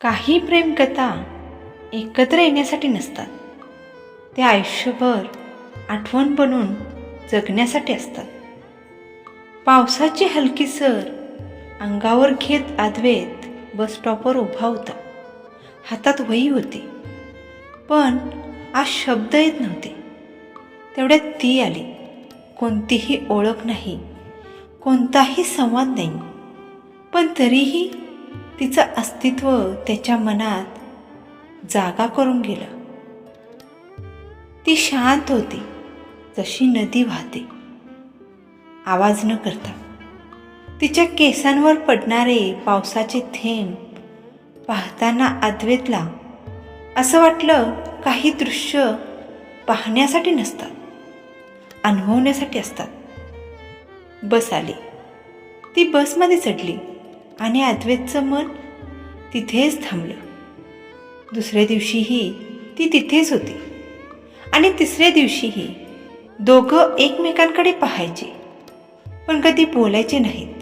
काही प्रेमकथा एकत्र येण्यासाठी नसतात. ते आयुष्यभर आठवण बनून जगण्यासाठी असतात. पावसाची हलकी सर अंगावर घेत आदवेत बसस्टॉपवर उभा होता. हातात वही होती. पण आज शब्द येत नव्हते. तेवढ्यात ती आली. कोणतीही ओळख नाही. कोणताही संवाद नाही. पण तरीही तिचं अस्तित्व त्याच्या मनात जागा करून गेलं. ती शांत होती जशी नदी वाहते. आवाज न करता. तिच्या केसांवर पडणारे पावसाचे थेंब पाहताना अद्वेतला असं वाटलं काही दृश्य पाहण्यासाठी नसतात अनुभवण्यासाठी असतात. बस आली. ती बसमध्ये चढली. आणि अद्वैतचं मन तिथेच थांबलं. दुसऱ्या दिवशीही ती तिथेच होती. आणि तिसऱ्या दिवशीही दोघं एकमेकांकडे पाहायचे. पण कधी बोलायचे नाहीत.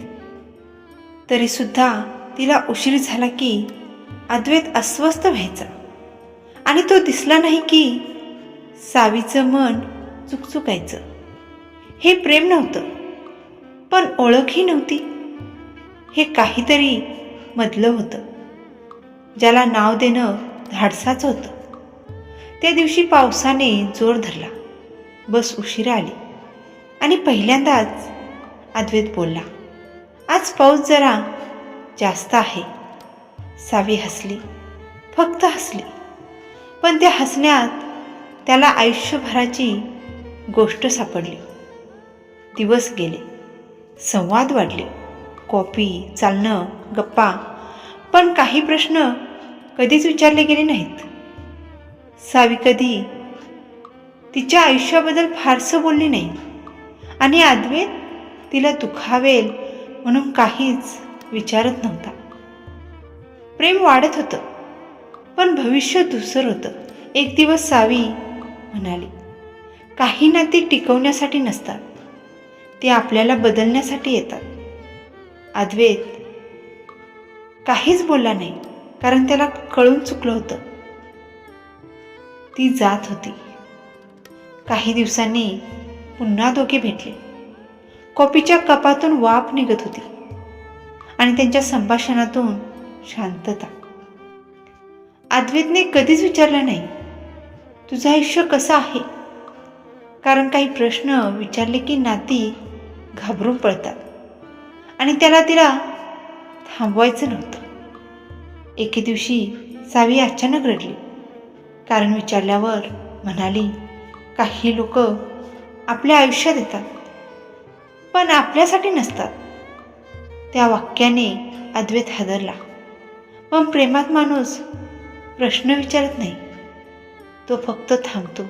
तरीसुद्धा तिला उशीर झाला की अद्वैत अस्वस्थ व्हायचा. आणि तो दिसला नाही की सावीचं मन चुकचुकायचं. हे प्रेम नव्हतं पण ओळखही नव्हती. हे काहीतरी मधलं होतं. ज्याला नाव देणं धाडसाचं होतं. त्या दिवशी पावसाने जोर धरला. बस उशिरा आली. आणि पहिल्यांदाच अद्वैत बोलला आज पाऊस जरा जास्त आहे. सावी हसली. फक्त हसली. पण त्या हसण्यात त्याला आयुष्यभराची गोष्ट सापडली. दिवस गेले. संवाद वाढले. कॉफी चालणं गप्पा. पण काही प्रश्न कधीच विचारले गेले नाहीत. सावी कधी तिच्या आयुष्याबद्दल फारसं बोलली नाही आणि अद्वैत तिला दुखावेल म्हणून काहीच विचारत नव्हता. प्रेम वाढत होतं पण भविष्य दुसरं होतं. एक दिवस सावी म्हणाली काही नाती टिकवण्यासाठी नसतात. ते आपल्याला बदलण्यासाठी येतात. अद्वैत. काहीच बोलला नाही कारण त्याला कळून चुकलं होतं. ती जात होती. काही दिवसांनी पुन्हा दोघे भेटले. कॉपीच्या कपातून वाफ निघत होती आणि त्यांच्या संभाषणातून शांतता. अद्वैतने कधीच विचारलं नाही तुझं आयुष्य कसं आहे? कारण काही प्रश्न विचारले की नाती घाबरून पडतात. आणि त्याला तिला थांबवायचं नव्हतं. एके दिवशी सावी अचानक रडली. कारण विचारल्यावर म्हणाली काही लोक आपल्या आयुष्यात येतात पण आपल्यासाठी नसतात. त्या वाक्याने अद्वैत हादरला. पण प्रेमात माणूस प्रश्न विचारत नाही. तो फक्त थांबतो.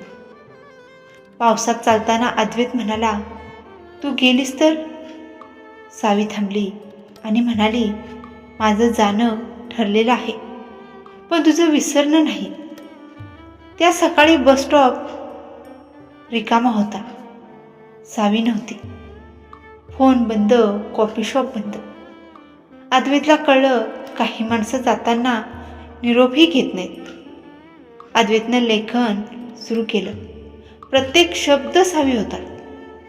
पावसात चालताना अद्वैत म्हणाला तू गेलीस तर सावी थांबली आणि म्हणाली माझं जाणं ठरलेलं आहे पण तुझं विसरणं नाही. त्या सकाळी बस स्टॉप रिकामा होता. सावी नव्हती. फोन बंद कॉफी शॉप बंद. अद्वैतला कळलं काही माणसं जाताना निरोपही घेत नाहीत. अद्वैतनं लेखन सुरू केलं. प्रत्येक शब्द सावी होता.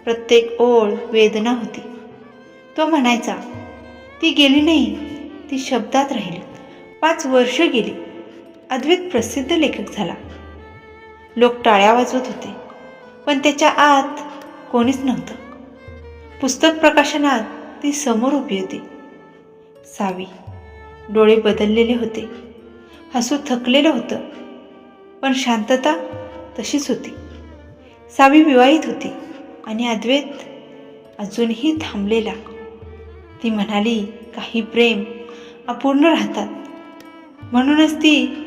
प्रत्येक ओळ वेदना होती. तो म्हणायचा ती गेली नाही ती शब्दात राहिली. पाच वर्ष गेली. अद्वैत प्रसिद्ध लेखक झाला. लोक टाळ्या वाजवत होते पण त्याच्या आत कोणीच नव्हतं. पुस्तक प्रकाशनात ती समोर उभी होती. सावी डोळे बदललेले होते. हसू थकलेलं होतं पण शांतता तशीच होती. सावी विवाहित होती आणि अद्वैत अजूनही थांबलेला. ती म्हणाली काही प्रेम अपूर्ण राहतात. म्हणूनच ती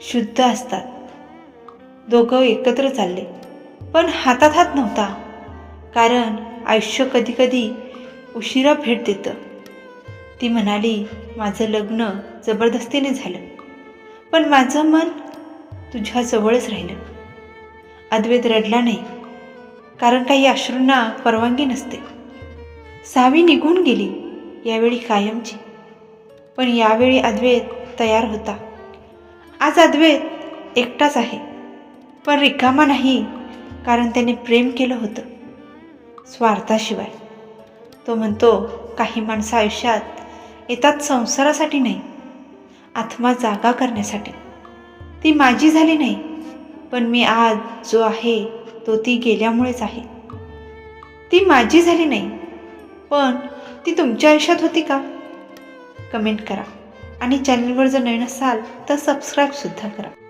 शुद्ध असतात. दोघं एकत्र चालले. पण हातात हात नव्हता कारण आयुष्य कधीकधी उशिरा भेट देतं. ती म्हणाली माझं लग्न जबरदस्तीने झालं पण माझं मन तुझ्या जवळच राहिलं. अद्वैत रडला नाही कारण काही अश्रूंना परवानगी नसते. सावी निघून गेली यावेळी कायमची. पण यावेळी अद्वैत तयार होता. आज अद्वैत एकटाच आहे पण रिकामा नाही कारण त्याने प्रेम केलं होतं स्वार्थाशिवाय. तो म्हणतो काही माणसं आयुष्यात येतात संसारासाठी नाही आत्मा जागा करण्यासाठी. ती माझी झाली नाही पण मी आज जो आहे तो ती गेल्यामुळेच आहे. ती माझी झाली नाही पण ती तुमच्या आयुष्यात होती का? कमेंट करा. आणि चॅनलवर जर नवीन असाल तर सबस्क्राईबसुद्धा करा.